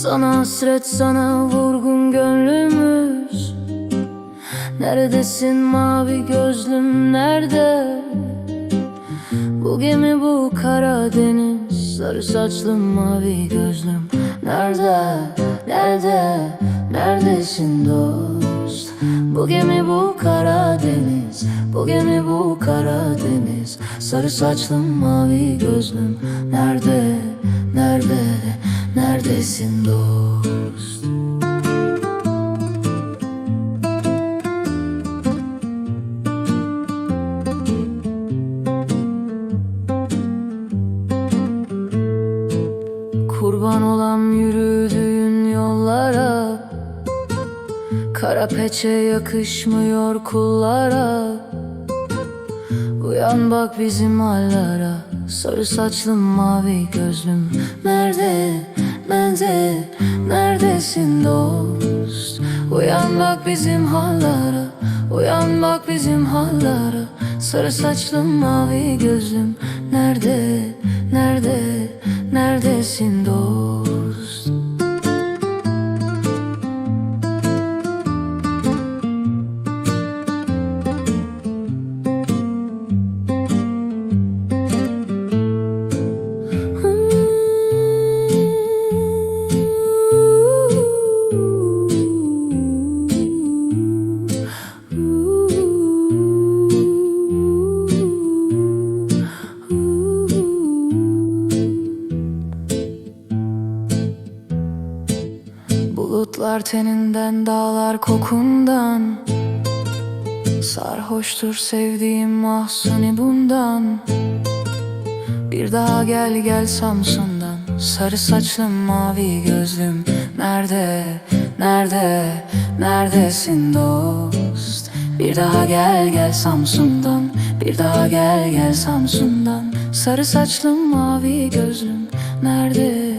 Sana hasret sana vurgun gönlümüz. Neredesin mavi gözlüm nerede? Bu gemi bu kara deniz Sarı saçlım mavi gözlüm. Nerede, nerede, neredesin dost? Bu gemi bu kara deniz Bu gemi bu kara deniz. Sarı saçlım mavi gözlüm Nerede, nerede, neredesin dost? Kurban olam yürüdüğün yollara Kara peçe yakışmıyor kullara. Uyan bak bizim hallere Sarı saçlım mavi gözlüm Nerede, nerede, neredesin dost? Uyan bak bizim hallere Uyan bak bizim hallere Sarı saçlım mavi gözlüm Nerede, nerede, neredesin dost Bulutlar teninden dağlar kokundan. Sarhoştur sevdiğim mahsuni bundan. Bir daha gel gel Samsun'dan. Sarı saçlım mavi gözlüm. Nerede, nerede, neredesin dost? Bir daha gel gel Samsun'dan. Bir daha gel gel Samsun'dan. Sarı saçlım mavi gözlüm. Nerede,